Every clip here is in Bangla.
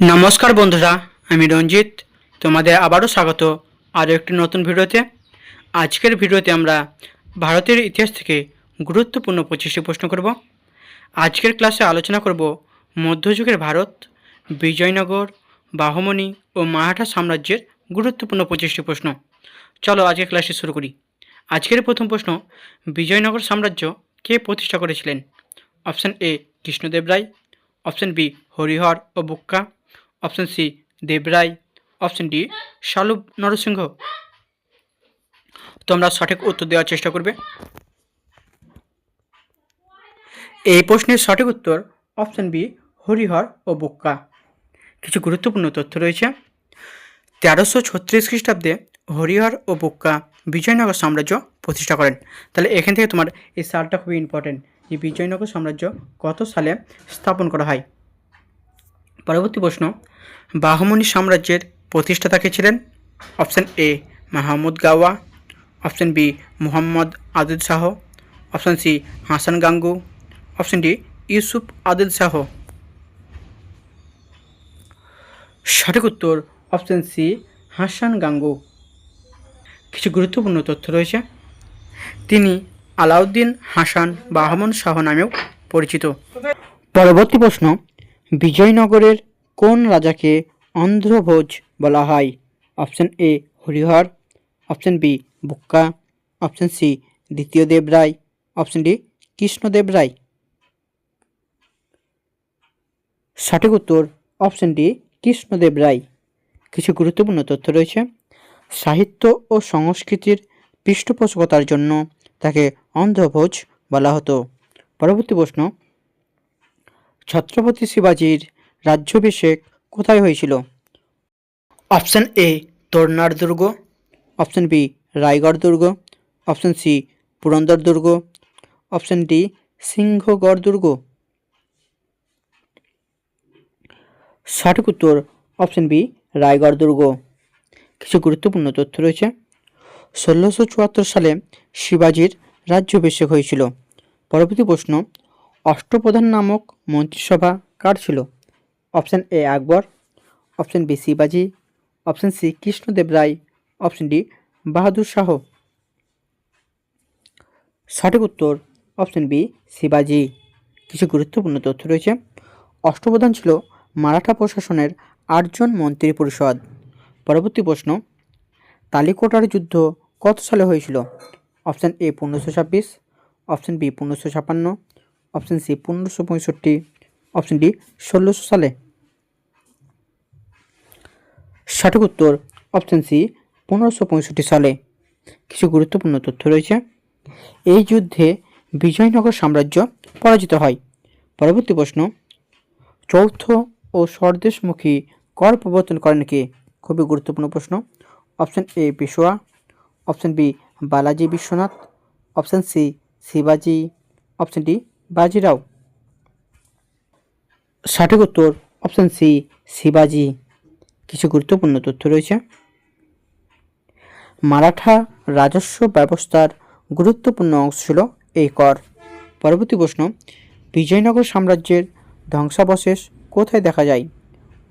নমস্কার বন্ধুরা, আমি রঞ্জিত। তোমাদের আবারও স্বাগত আরও একটি নতুন ভিডিওতে। আজকের ভিডিওতে আমরা ভারতের ইতিহাস থেকে গুরুত্বপূর্ণ পঁচিশটি প্রশ্ন করব। আজকের ক্লাসে আলোচনা করব মধ্যযুগের ভারত, বিজয়নগর বাহমনি ও মারাঠা সাম্রাজ্যের গুরুত্বপূর্ণ পঁচিশটি প্রশ্ন। চলো আজকের ক্লাসটি শুরু করি। আজকের প্রথম প্রশ্ন, বিজয়নগর সাম্রাজ্য কে প্রতিষ্ঠা করেছিলেন? Option A Krishnadeva Raya, option B Harihara O Bukka option C Devaraya option D, Saluva Narasimha. তোমরা সঠিক উত্তর দেওয়ার চেষ্টা করবে। এই প্রশ্নের সঠিক উত্তর অপশন বি, হরিহর ও বুক্কা। কিছু গুরুত্বপূর্ণ তথ্য রয়েছে। তেরোশো ছত্রিশ খ্রিস্টাব্দে হরিহর ও বুক্কা বিজয়নগর সাম্রাজ্য প্রতিষ্ঠা করেন। তাহলে এখান থেকে তোমার এই সালটা খুবই ইম্পর্টেন্ট এই বিজয়নগর সাম্রাজ্য কত সালে স্থাপন করা হয়? পরবর্তী প্রশ্ন, বাহমনি সাম্রাজ্যের প্রতিষ্ঠাতা কে ছিলেন? Option A, Mahmud Gawan. Option B, Muhammad Adil Shah. Option C, Hasan Gangu. Option D, Yusuf Adil Shah. সঠিক উত্তর অপশান সি, হাসান গাঙ্গু। কিছু গুরুত্বপূর্ণ তথ্য রয়েছে। তিনি আলাউদ্দিন হাসান বাহমন শাহ নামেও পরিচিত। পরবর্তী প্রশ্ন বিজয়নগরের কোন রাজাকে অন্ধ্রভোজ বলা হয়? Option A Harihara, option B Bukka, option C দ্বিতীয় দেব রায় অপশান ডি কৃষ্ণদেব রায় সঠিক উত্তর অপশান ডি কৃষ্ণদেব রায় কিছু গুরুত্বপূর্ণ তথ্য রয়েছে। সাহিত্য ও সংস্কৃতির পৃষ্ঠপোষকতার জন্য তাকে অন্ধ্রভোজ বলা হতো। পরবর্তী প্রশ্ন ছত্রপতি শিবাজির রাজ্যাভিষেক কোথায় হয়েছিল? অপশান এ তোরনার দুর্গ। অপশান বি রায়গড় দুর্গ। অপশান সি পুরন্দর দুর্গ। অপশান ডি সিংহগড় দুর্গ। সঠিক উত্তর অপশান বি রায়গড় দুর্গ। কিছু গুরুত্বপূর্ণ তথ্য রয়েছে। ষোলোশো চুয়াত্তর সালে শিবাজির রাজ্যাভিষেক হয়েছিল। পরবর্তী প্রশ্ন অষ্টপ্রধান নামক মন্ত্রিসভা কার ছিল? Option A Akbar, option B শিবাজি, option C Krishnadeva Raya, option D Bahadur Shah. সঠিক উত্তর অপশান বি শিবাজি। কিছু গুরুত্বপূর্ণ তথ্য রয়েছে। অষ্টপ্রধান ছিল মারাঠা প্রশাসনের আটজন মন্ত্রী পরিষদ। পরবর্তী প্রশ্ন, তালিকোটার যুদ্ধ কত সালে হয়েছিল? অপশান এ পনেরোশো ছাব্বিশ, অপশান বি পনেরোশো ছাপান্ন অপশান সি, পনেরোশো পঁয়ষট্টি। অপশন ডি, ষোলোশো সালে। সঠিক উত্তর, অপশান সি, পনেরোশো পঁয়ষট্টি সালে। কিছু গুরুত্বপূর্ণ তথ্য রয়েছে। এই যুদ্ধে বিজয়নগর সাম্রাজ্য পরাজিত হয়। পরবর্তী প্রশ্ন, চৌথ ও স্বদেশমুখী কর প্রবর্তন করেন কে? খুবই গুরুত্বপূর্ণ প্রশ্ন। Option A, Peshwa. Option B, Balaji Vishwanath. Option C, শিবাজি। অপশন ডি বাজিরাও সঠিক উত্তর অপশান সি শিবাজি। কিছু গুরুত্বপূর্ণ তথ্য রয়েছে। মারাঠা রাজস্ব ব্যবস্থার গুরুত্বপূর্ণ অংশ ছিল এই কর। পরবর্তী প্রশ্ন, বিজয়নগর সাম্রাজ্যের ধ্বংসাবশেষ কোথায় দেখা যায়?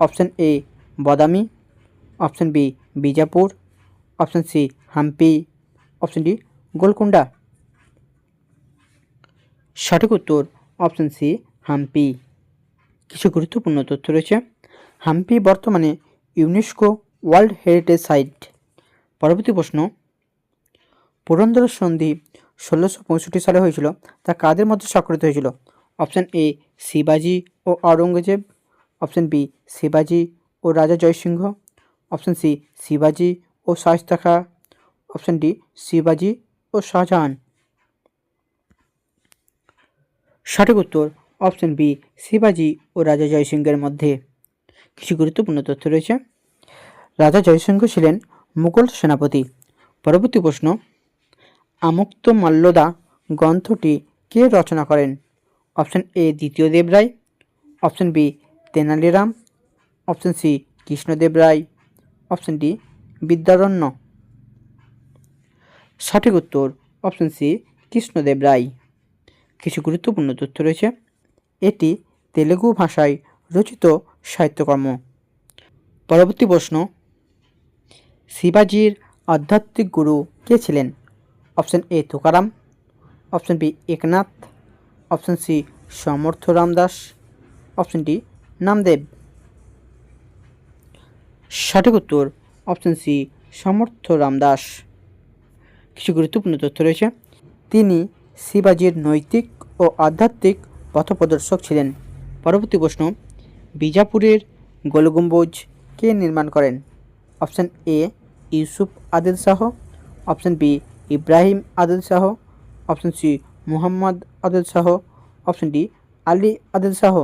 Option A Badami. Option B Bijapur. Option C Hampi. Option D Golconda সঠিক উত্তর অপশান সি, হাম্পি। কিছু গুরুত্বপূর্ণ তথ্য রয়েছে। হাম্পি বর্তমানে ইউনেস্কো ওয়ার্ল্ড হেরিটেজ সাইট। পরবর্তী প্রশ্ন, পুরন্দর সন্ধি ষোলোশো পঁয়ষট্টি সালে হয়েছিল, তা কাদের মধ্যে স্বাক্ষরিত হয়েছিল? অপশান এ, শিবাজি ও আওরঙ্গজেব। অপশান বি, শিবাজি ও রাজা জয়সিংহ। অপশান সি, শিবাজি ও শায়স্তা খা অপশান ডি, শিবাজি ও শাহজাহান। সঠিক উত্তর অপশান বি, শিবাজি ও রাজা জয়সিংহের মধ্যে। কিছু গুরুত্বপূর্ণ তথ্য রয়েছে। রাজা জয়সিংহ ছিলেন মুঘল সেনাপতি। পরবর্তী প্রশ্ন, আমুক্ত মাল্যদা গ্রন্থটি কে রচনা করেন? অপশান এ, দ্বিতীয় Deva Raya option B, Tenaliram. Option C, Krishnadeva Raya. Option D, Vidyaranya. সঠিক উত্তর অপশান সি, কৃষ্ণদেব রায়। কিছু গুরুত্বপূর্ণ তথ্য রয়েছে। এটি তেলেগু ভাষায় রচিত সাহিত্যকর্ম। পরবর্তী প্রশ্ন, শিবাজির আধ্যাত্মিক গুরু কে ছিলেন? Option A, Tukaram. Option B, Eknath. Option C, Samarth Ramdas. Option D, Namdev. সঠিক উত্তর, অপশন সি, সমর্থ রামদাস। কিছু গুরুত্বপূর্ণ তথ্য রয়েছে। তিনি শিবাজির নৈতিক ও আধ্যাত্মিক পথপ্রদর্শক ছিলেন। পরবর্তী প্রশ্ন, বিজাপুরের গোলগম্বুজ কে নির্মাণ করেন? Option A, Yusuf Adil Shah. Option B, Ibrahim Adil Shah. Option C, Muhammad Adil Shah. Option D, Ali Adil Shah.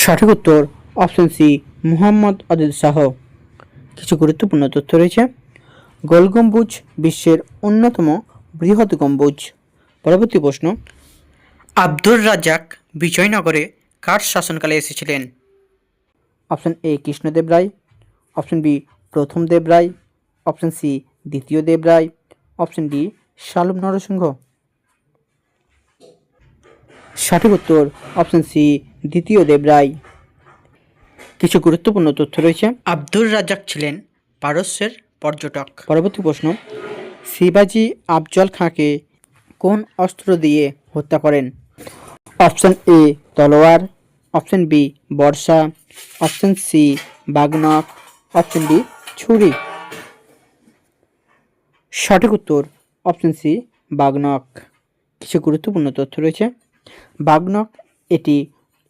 সঠিক উত্তর, অপশন সি, মুহাম্মদ আদিল শাহ। কিছু গুরুত্বপূর্ণ তথ্য রয়েছে। গোল গম্বুজ বিশ্বের অন্যতম বৃহৎ গম্বুজ। পরবর্তী প্রশ্ন, আব্দুর রাজ্জাক বিজয়নগরে কার শাসনকালে এসেছিলেন? Option A, Krishnadeva Raya. Option B, প্রথম দেব রায়। অপশন সি, দ্বিতীয় দেব রায়। Option D, Saluva Narasimha. সঠিক উত্তর, অপশন সি, দ্বিতীয় দেব রায়। কিছু গুরুত্বপূর্ণ তথ্য রয়েছে। আব্দুর রাজ্জাক ছিলেন পারস্যের পর্যটক। পরবর্তী প্রশ্ন, শিবাজি আফজল খাঁকে কোন অস্ত্র দিয়ে হত্যা করেন? অপশন এ, তলোয়ার, অপশন বি, বর্ষা, অপশন সি, বাগনক, অপশন ডি, ছুরি। সঠিক উত্তর, অপশন সি, বাগনক। কিছু গুরুত্বপূর্ণ তথ্য রয়েছে। বাগনক এটি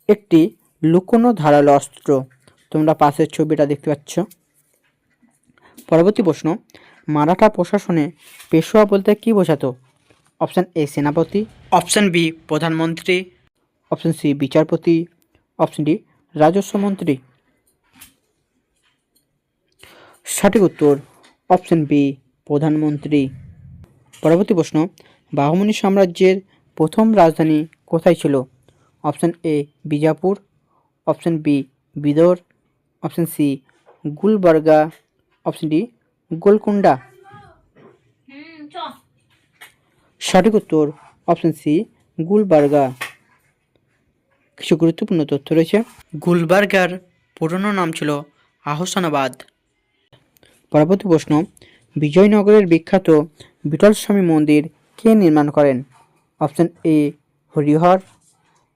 একটি লুকোনো ধারালো অস্ত্র। তোমরা পাশের ছবিটা দেখতে পাচ্ছ। পরবর্তী প্রশ্ন মারাঠা প্রশাসনে পেশোয়া বলতে কী বোঝাতো? অপশান এ সেনাপতি। অপশান বি প্রধানমন্ত্রী। অপশান সি বিচারপতি। অপশান ডি রাজস্ব মন্ত্রী। সঠিক উত্তর অপশান বি প্রধানমন্ত্রী। পরবর্তী প্রশ্ন বাহমনি সাম্রাজ্যের প্রথম রাজধানী কোথায় ছিল? Option A Bijapur. Option B Bidar. Option C Gulbarga. Option D Golconda সঠিক উত্তর অপশান সি গুলবার্গা কিছু গুরুত্বপূর্ণ তথ্য রয়েছে। গুলবার্গার পুরনো নাম ছিল আহসানাবাদ। পরবর্তী প্রশ্ন বিজয়নগরের বিখ্যাত বিটল স্বামী মন্দির কে নির্মাণ করেন? Option A Harihara.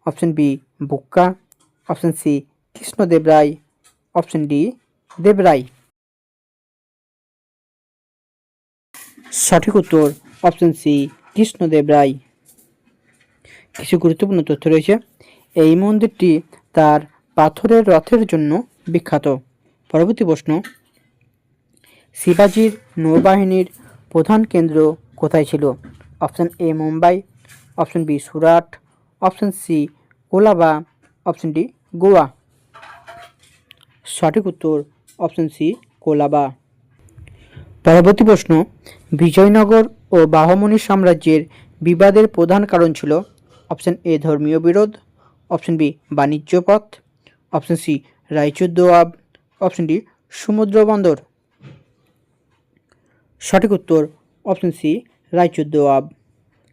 Option B Bukka. Option C Krishnadeva Raya. Option D Devaraya সঠিক উত্তর অপশন সি কৃষ্ণদেব রায়। কিছু গুরুত্বপূর্ণ তথ্য রয়েছে। এই মন্দিরটি তার পাথরের রথের জন্য বিখ্যাত। পরবর্তী প্রশ্ন, শিবাজির নৌবাহিনীর প্রধান কেন্দ্র কোথায় ছিল? Option A Mumbai option B Surat option C Colaba option D Goa. সঠিক উত্তর অপশন সি কোলাবা পরবর্তী প্রশ্ন, বিজয়নগর ও বাহমনি সাম্রাজ্যের বিবাদের প্রধান কারণ ছিল অপশন এ ধর্মীয় বিরোধ, অপশন বি বাণিজ্য পথ, option C Raichur Doab, option D সমুদ্র বন্দর। সঠিক উত্তর অপশন সি রায়চুর দোয়াব।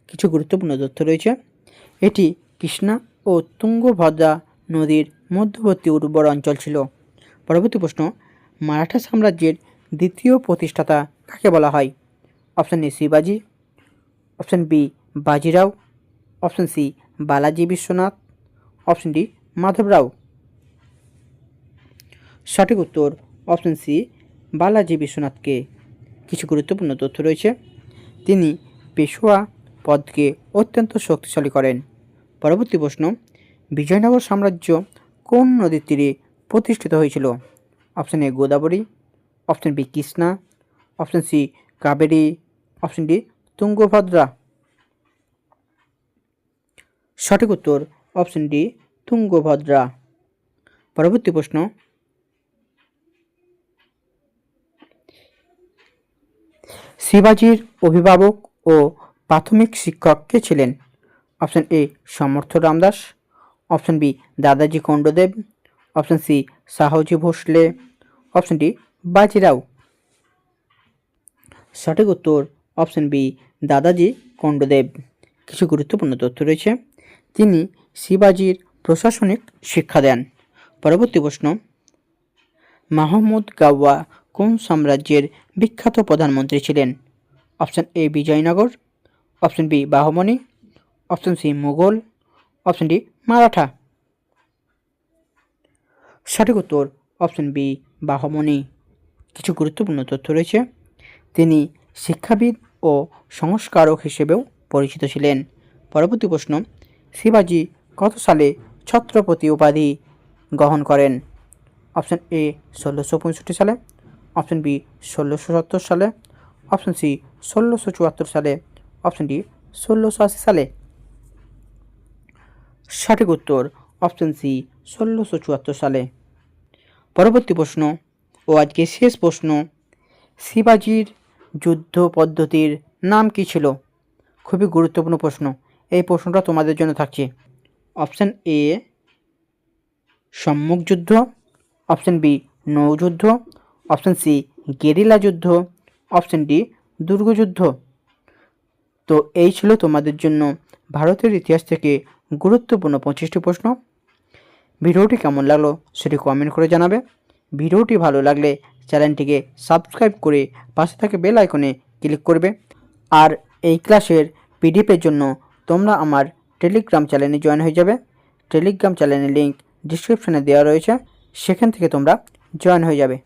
কিছু গুরুত্বপূর্ণ তথ্য রয়েছে। এটি কৃষ্ণা ও তুঙ্গভদ্রা নদীর মধ্যবর্তী উর্বর অঞ্চল ছিল। পরবর্তী প্রশ্ন, মারাঠা সাম্রাজ্যের দ্বিতীয় প্রতিষ্ঠাতা কাকে বলা হয়? অপশান এ শিবাজি, option B Bajirao, option C Balaji Vishwanath, option D Madhavrao. সঠিক উত্তর অপশান সি বালাজি বিশ্বনাথকে। কিছু গুরুত্বপূর্ণ তথ্য রয়েছে। তিনি পেশোয়া পদকে অত্যন্ত শক্তিশালী করেন। পরবর্তী প্রশ্ন, বিজয়নগর সাম্রাজ্য কোন নদীর তীরে প্রতিষ্ঠিত হয়েছিল? Option A Godavari option B Krishna, option C Kaveri, option D Tungabhadra. সঠিক উত্তর অপশান ডি তুঙ্গভদ্রা। পরবর্তী প্রশ্ন। শিবাজির অভিভাবক ও প্রাথমিক শিক্ষক কে ছিলেন? Option A Samarth Ramdas, option B Dadaji Konddev option C Shahaji Bhosale, option D Bajirao সঠিক উত্তর অপশান বি, দাদাজি কণ্ডদেব কিছু গুরুত্বপূর্ণ তথ্য রয়েছে। তিনি শিবাজির প্রশাসনিক শিক্ষা দেন। পরবর্তী প্রশ্ন, মাহমুদ গাওয়া কোন সাম্রাজ্যের বিখ্যাত প্রধানমন্ত্রী ছিলেন? Option A, Vijayanagar. Option B Bahmani option C, Mughal. Option D, Maratha. সঠিক উত্তর অপশন বি বাহমনি কিছু গুরুত্বপূর্ণ তথ্য রয়েছে। তিনি শিক্ষাবিদ ও সংস্কারক হিসেবেও পরিচিত ছিলেন। পরবর্তী প্রশ্ন, শিবাজি কত সালে ছত্রপতি উপাধি গ্রহণ করেন? অপশন এ, ষোলোশো পঁয়ষট্টি সালে। অপশন বি, ষোলোশো সত্তর সালে। অপশন সি, ষোলোশো চুয়াত্তর সালে। অপশন ডি, ষোলোশো আশি সালে। সঠিক উত্তর, অপশন সি, ষোলোশো চুয়াত্তর সালে। পরবর্তী প্রশ্ন ও আজকে শেষ প্রশ্ন। শিবাজির যুদ্ধ পদ্ধতির নাম কি ছিল? খুবই গুরুত্বপূর্ণ প্রশ্ন। এই প্রশ্নটা তোমাদের জন্য থাকছে। অপশান এ, সম্মুখ যুদ্ধ। অপশান বি নৌযুদ্ধ অপশান সি, গেরিলা যুদ্ধ। অপশান ডি দুর্গযুদ্ধ তো এই ছিল তোমাদের জন্য ভারতের ইতিহাস থেকে গুরুত্বপূর্ণ পঁচিশটি প্রশ্ন। ভিডিওটি কেমন লাগল সেটি কমেন্ট করে জানাবে। ভিডিওটি ভালো লাগলে চ্যানেলটিকে সাবস্ক্রাইব করে পাশে থাকে বেল আইকনে ক্লিক করবে। আর এই ক্লাসের পিডিএফের জন্য তোমরা আমার টেলিগ্রাম চ্যানেলে জয়েন হয়ে যাবে। টেলিগ্রাম চ্যানেলের লিঙ্ক ডিসক্রিপশনে দেওয়া রয়েছে। সেখান থেকে তোমরা জয়েন হয়ে যাবে।